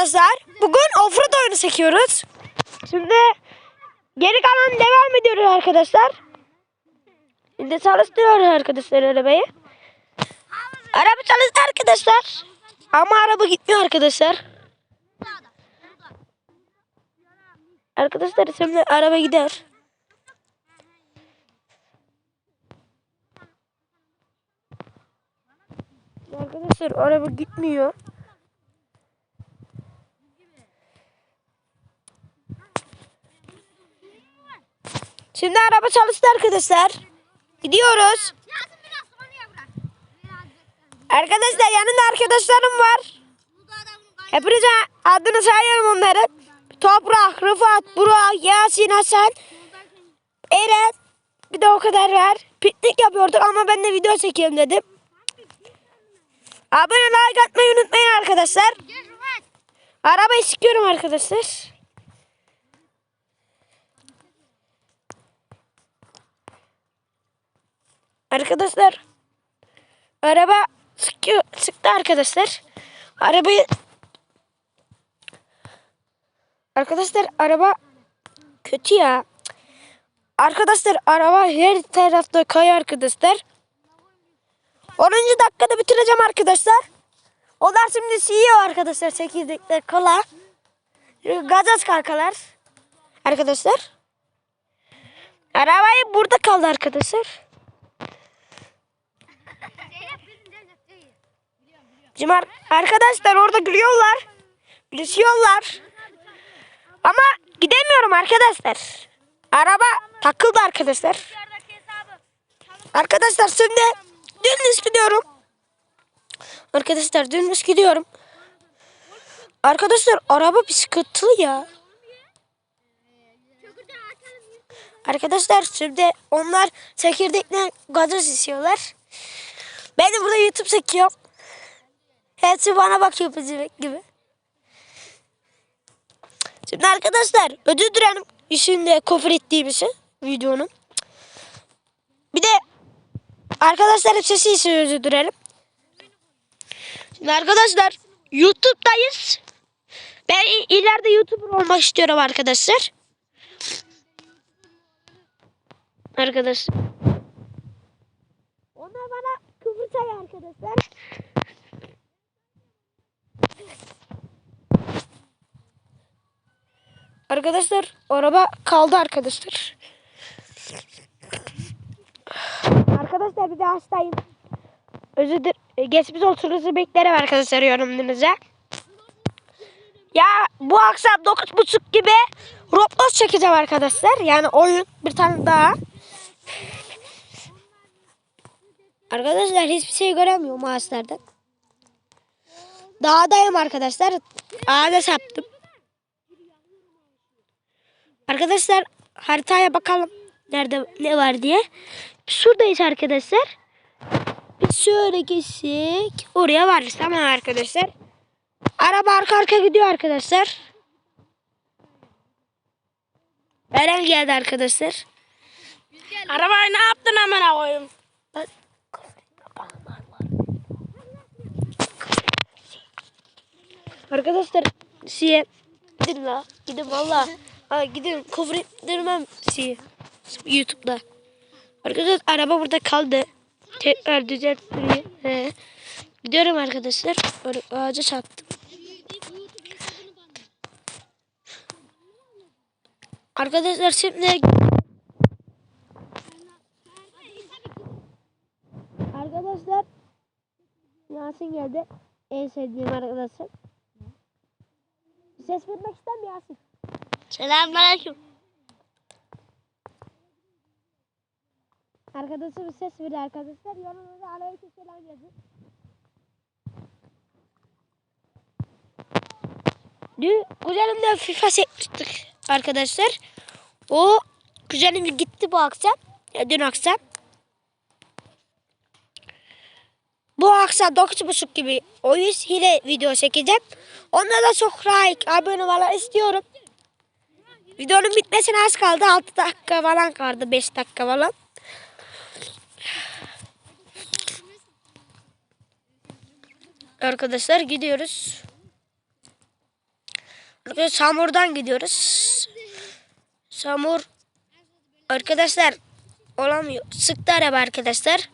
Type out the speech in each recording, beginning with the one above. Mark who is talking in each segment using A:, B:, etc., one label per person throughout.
A: arkadaşlar. Bugün offroad oyunu çekiyoruz. Şimdi geri kalan devam ediyoruz arkadaşlar. Şimdi çalıştırıyoruz arkadaşlar arabayı. Araba çalıştı arkadaşlar. Ama araba gitmiyor arkadaşlar. Arkadaşlar şimdi araba gider. Arkadaşlar araba gitmiyor. Şimdi araba çalıştı arkadaşlar. Gidiyoruz. Arkadaşlar yanında arkadaşlarım var. Hepinize adını sayıyorum onların. Toprak, Rıfat, Burak, Yasin, Hasan, Eren. Bir de o kadar var. Piknik yapıyorduk ama ben de video çekeyim dedim. Abone like atmayı unutmayın arkadaşlar. Arabayı sıkıyorum arkadaşlar. Arkadaşlar araba sıkıyor, sıktı arkadaşlar. Arabayı Arkadaşlar araba kötü ya. Arkadaşlar araba her tarafta kayıyor arkadaşlar. 10. dakikada bitireceğim arkadaşlar. O da şimdi CEO arkadaşlar çekirdekler kola. Gazaz kalkalar. Arkadaşlar. Arabayı burada kaldı arkadaşlar. Şimdi ar- arkadaşlar orada gülüyorlar. Gülüşüyorlar. Ama gidemiyorum arkadaşlar. Araba takıldı arkadaşlar. Arkadaşlar şimdi dümdüz gidiyorum. Arkadaşlar dümdüz gidiyorum. Arkadaşlar araba bir sıkıntılı ya. Arkadaşlar şimdi onlar çekirdekle gazoz istiyorlar. Ben de burada YouTube çekiyorum. Hepsi bana bakıyor pezevenk gibi. Şimdi arkadaşlar ödül dilerim işinde küfür ettiğim için videonun. Bir de arkadaşlar sesi için özür dilerim. Şimdi arkadaşlar YouTube'dayız. Ben ileride YouTuber olmak istiyorum arkadaşlar. Arkadaşlar. Onlar bana sayıyor arkadaşlar. Arkadaşlar araba kaldı arkadaşlar. Arkadaşlar bir de hastayım. Özür dilerim. Geçmiş olsunuzu beklerim arkadaşlar yorumunuza. Ya bu akşam 9.30 gibi Roblox çekeceğim arkadaşlar. Yani oyun bir tane daha. Arkadaşlar hiçbir şey göremiyorum ağaçlardan. Dağdayım arkadaşlar. Ağaca saptım. Arkadaşlar haritaya bakalım. Nerede ne var diye. Şuradayız arkadaşlar. Biz şöyle geçsek oraya varız tamam arkadaşlar. Araba arka arka gidiyor arkadaşlar. Eren geldi arkadaşlar.
B: Arabayı ne yaptın hemen koyayım?
A: Arkadaşlar size gidin la. Gidin valla. Ha, gidin küfür ettirmem. Youtube'da. Arkadaşlar araba burada kaldı. Tekrar düzelttiriyor. He. Gidiyorum arkadaşlar. Böyle ağaca çarptım. Arkadaşlar şimdi Arkadaşlar Yasin geldi. En sevdiğim arkadaşım. Ses vermek ister Yasin?
B: Selamünaleyküm.
A: Arkadaşım ses verir arkadaşlar. Yanımıza aleyküm selam yazın. Dün kuzenimle FIFA çekmiştik arkadaşlar. O kuzenim gitti bu akşam. Ya dün akşam. Bu akşam 9.30 gibi o yüz hile video çekeceğim. Onda da çok like, abone falan istiyorum. Videonun bitmesine az kaldı. 6 dakika falan kaldı. 5 dakika falan. Arkadaşlar gidiyoruz. Samur'dan gidiyoruz. Samur arkadaşlar olamıyor. Sıktı araba arkadaşlar.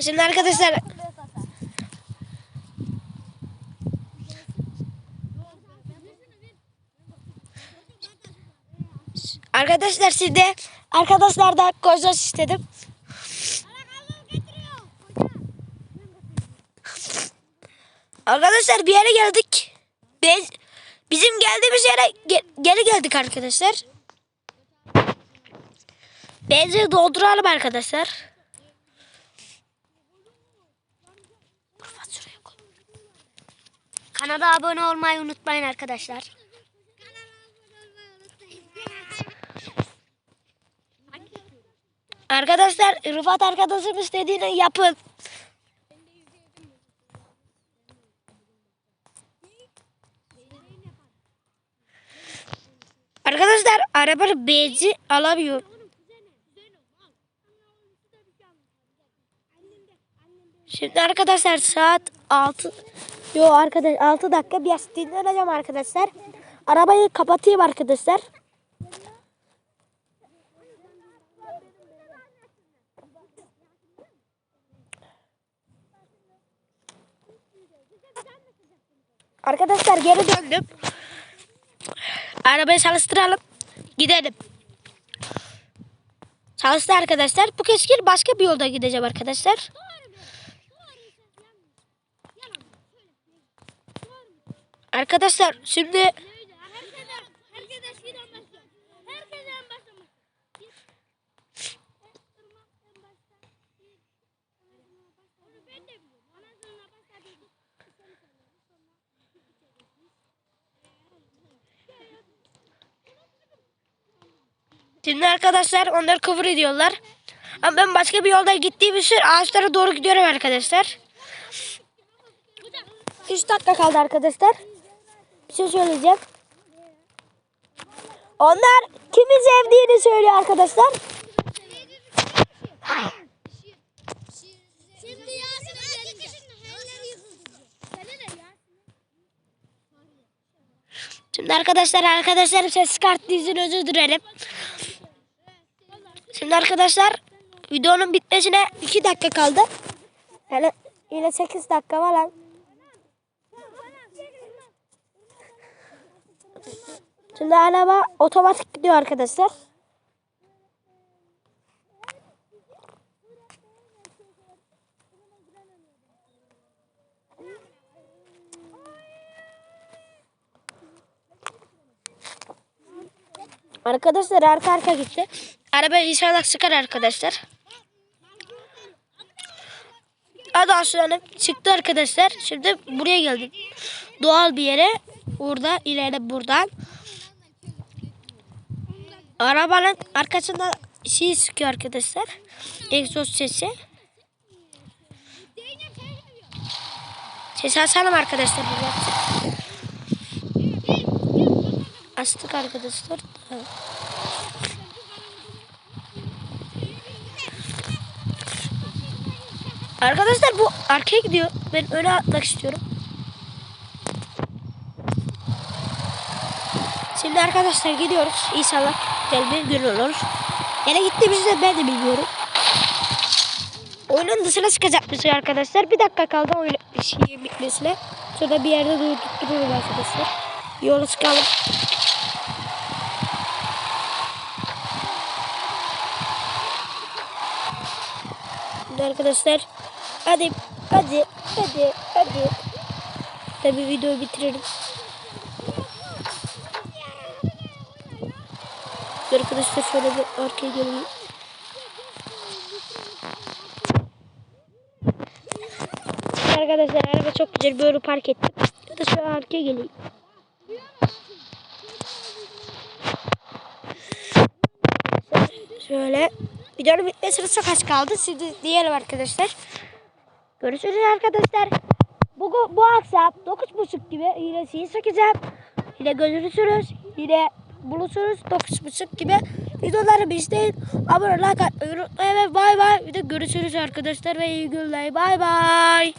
A: Şimdi arkadaşlar Arkadaşlar sizde arkadaşlardan gazoz istedim. Arkadaşlar bir yere geldik. Biz, bizim geldiğimiz yere ge- geri geldik arkadaşlar. Benzin dolduralım arkadaşlar. Kanala abone olmayı unutmayın arkadaşlar. Arkadaşlar Rıfat arkadaşım istediğini yapın. Arkadaşlar arabanın bezi alamıyor. Şimdi arkadaşlar saat 6 Yo arkadaş 6 dakika biraz dinleneceğim arkadaşlar. Arabayı kapatayım arkadaşlar. Arkadaşlar geri döndüm. Arabayı çalıştıralım. Gidelim. Çalıştı arkadaşlar. Bu kez gir başka bir yolda gideceğim arkadaşlar. Arkadaşlar şimdi Şimdi arkadaşlar onlar cover ediyorlar. Ama ben başka bir yolda gittiğim için ağaçlara doğru gidiyorum arkadaşlar. 3 dakika kaldı arkadaşlar. Bir şey söyleyeceğim. Onlar kimi sevdiğini söylüyor arkadaşlar.
C: Şimdi
A: arkadaşlar arkadaşlarım ses çıkarttığı için özür dilerim. Şimdi arkadaşlar videonun bitmesine 2 dakika kaldı. Yani yine 8 dakika falan. Şimdi araba otomatik gidiyor arkadaşlar. Arkadaşlar arka arka gitti. Araba inşallah sıkar arkadaşlar. Hadi aslanım çıktı arkadaşlar. Şimdi buraya geldik. Doğal bir yere. Burada ileride buradan. Arabanın arkasında şey sıkıyor arkadaşlar. Egzoz sesi. Ses açalım arkadaşlar. Açtık arkadaşlar. Arkadaşlar bu arkaya gidiyor. Ben öne atmak istiyorum. Şimdi arkadaşlar gidiyoruz. İnşallah güzel bir gün olur. Yine gittiğimizde ben de bilmiyorum. Oyunun dışına çıkacakmış arkadaşlar. Bir dakika kaldı oyun şeyin bitmesine. Şurada bir yerde durdururum arkadaşlar. Yola çıkalım. Arkadaşlar hadi hadi hadi hadi tabi videoyu bitirelim. Arkadaşlar şöyle bir arkaya geleyim. Arkadaşlar araba çok güzel böyle park ettim. Ya da şöyle arkaya geleyim. Şöyle videonun bitmesine çok az kaldı. Şimdi diyelim arkadaşlar. Görüşürüz arkadaşlar. Bu, bu akşam 9.30 gibi yine sizi çekeceğim. Yine görüşürüz. Yine buluşuruz 9.30 gibi. Videolarımı izleyin. Abone like atmayı unutmayın ve bay bay. Bir de görüşürüz arkadaşlar ve iyi günler. Bay bay.